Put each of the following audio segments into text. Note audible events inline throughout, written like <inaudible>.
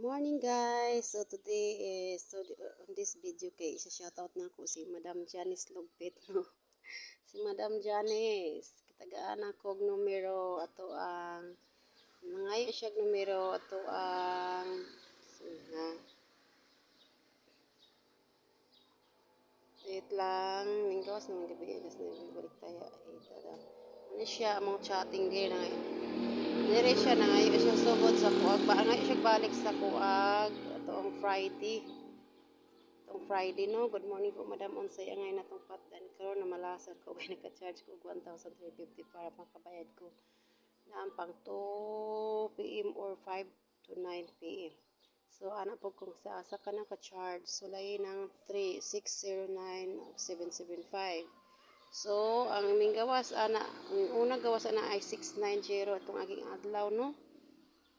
morning guys. So today is so uh, on this video kay isa shoutout na ko si Madam Janice Lugpit <laughs> no. si Madam Janice kitagaan ako og numero ato ang nangayo siya numero ato ang so, ha. Wait lang, minggawas naman gabi alas na balik tayo. Ito daw. Ano siya among chatting din na Dire siya na ngayon siya sugod sa kuag. Ba nga siya balik sa kuag. Ito ang Friday. Itong Friday no. Good morning po madam. Unsay angay na tong patdan karon na malasan ko <laughs> kay naka-charge ko 1,350 para makabayad ko na ang pang 2 PM or 5 to 9 PM. So ana po kung sa asa ka na ka-charge sulay ng 3609 775. So, ang aming gawas, ana, ang unang gawas ana ay 690 itong aking adlaw, no?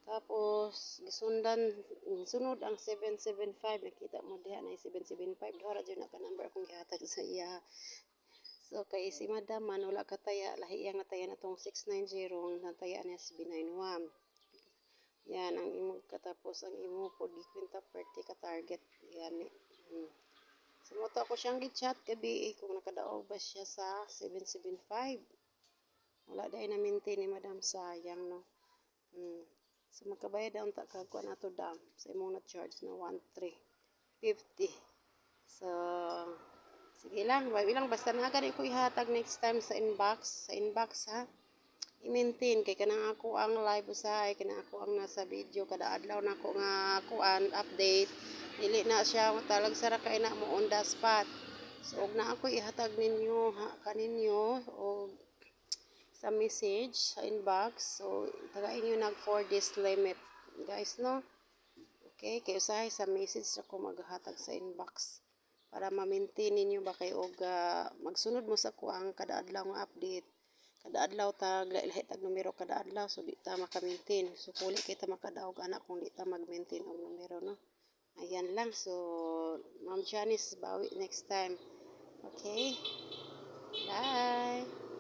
Tapos, gisundan, sunod ang 775, nakita mo diha na 775, doha dyan na ka number akong gihatag sa iya. So, kay si madam man, wala kataya, lahi iyang nataya na itong 690, nataya niya si B91. Yan, ang imo katapos, ang imo po, gikwinta per ka target. Yan, hmm. Sumuto ako siyang gichat gabi eh, kung nakadaog ba siya sa 775. Wala dahil na maintain ni Madam sayang no. Hmm. So magkabayad daw ta kagwa na to dam sa imong na charge na 1350. So sige lang, wala lang basta na gani ko ihatag next time sa inbox, sa inbox ha. I-maintain kay kanang ako ang live usahay, kanang ako ang nasa video kada adlaw na ako nga kuan update. Dili na siya talag sara kay na mo on the spot. So og na ako ihatag ninyo ha, kaninyo o sa message sa inbox. So tagain niyo nag for this limit guys no? Okay kay usahay sa message ako maghatag sa inbox. Para ma-maintain ninyo ba kay og uh, magsunod mo sa kuang kada adlaw nga update kada adlaw tag lahi tag numero kada adlaw so di ta maka-maintain so kuli kita makadaog anak kung di ta mag-maintain og numero no Ayan lang. So, Ma'am Janice, bawi next time. Okay? Bye!